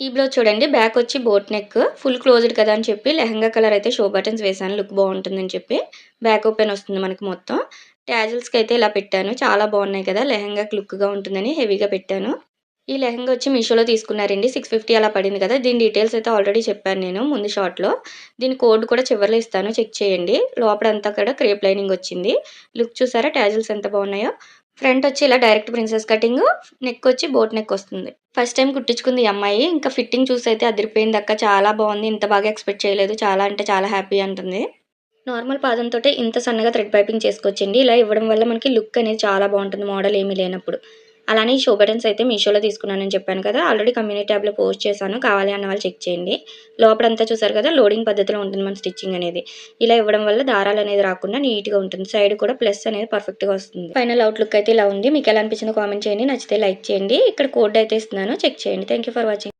ఈ బ్లౌజ్ చూడండి బ్యాక్ వచ్చి బోట్ నెక్ ఫుల్ క్లోజ్డ్ కదా అని చెప్పి లెహంగా కలర్ అయితే షో బటన్స్ వేసాను లుక్ బాగుంటుందని చెప్పి బ్యాక్ ఓపెన్ వస్తుంది మనకి మొత్తం. ట్యాజిల్స్కి అయితే ఇలా పెట్టాను చాలా బాగున్నాయి కదా లెహంగాకి లుక్గా ఉంటుందని హెవీగా పెట్టాను. ఈ లెహంగా వచ్చి మీషోలో తీసుకున్నారండి సిక్స్ ఫిఫ్టీ అలా పడింది కదా దీని డీటెయిల్స్ అయితే ఆల్రెడీ చెప్పాను నేను ముందు షార్ట్లో దీని కోడ్ కూడా చివరిలో ఇస్తాను చెక్ చేయండి. లోపలంతా కూడా క్రేప్ లైనింగ్ వచ్చింది. లుక్ చూసారా ట్యాజిల్స్ ఎంత బాగున్నాయో? ఫ్రంట్ వచ్చి ఇలా డైరెక్ట్ ప్రిన్సెస్ కటింగ్ నెక్ వచ్చి బోట్ నెక్ వస్తుంది. ఫస్ట్ టైం కుట్టించుకుంది ఈ అమ్మాయి. ఇంకా ఫిట్టింగ్ చూసి అయితే అదిరిపోయింది అక్క. చాలా బాగుంది. ఇంత బాగా ఎక్స్పెక్ట్ చేయలేదు. చాలా అంటే చాలా హ్యాపీ అంటుంది. నార్మల్ పాదంతో ఇంత సన్నగా థ్రెడ్ పైపింగ్ చేసుకోవచ్చండి ఇలా ఇవ్వడం వల్ల మనకి లుక్ అనేది చాలా బాగుంటుంది. మోడల్ ఏమీ లేనప్పుడు. అలానే షో బటన్స్ అయితే మీషోలో తీసుకున్నానని చెప్పాను కదా ఆల్రెడీ కమ్యూనిటీ ట్యాబ్లో పోస్ట్ చేశాను. కావాలి అన్న వాళ్ళు చెక్ చేయండి. లోపలంతా చూసారు కదా లోడింగ్ పద్ధతిలో ఉంటుంది మన స్టిచ్చింగ్ అనేది. ఇలా ఇవ్వడం వల్ల దారాలు అనేది రాకుండా నీట్గా ఉంటుంది. సైడ్ కూడా ప్లస్ అనేది పర్ఫెక్ట్గా వస్తుంది. ఫైనల్ అవుట్లుక్ అయితే ఇలా ఉంది. మీకు ఎలా అనిపించిందో కామెంట్ చేయండి. నచ్చితే లైక్ చేయండి. ఇక్కడ కోడ్ అయితే ఇస్తున్నాను. చెక్ చేయండి. Thank for watching